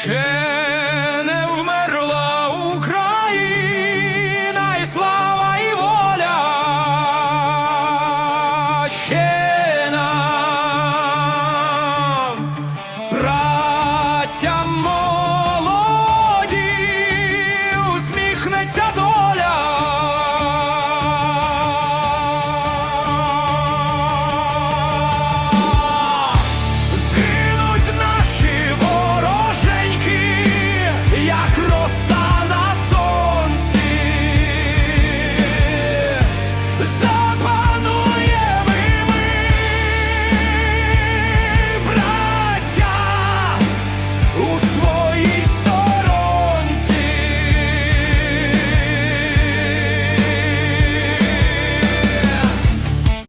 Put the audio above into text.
Ще не вмерла Україна і слава і воля. Ще beside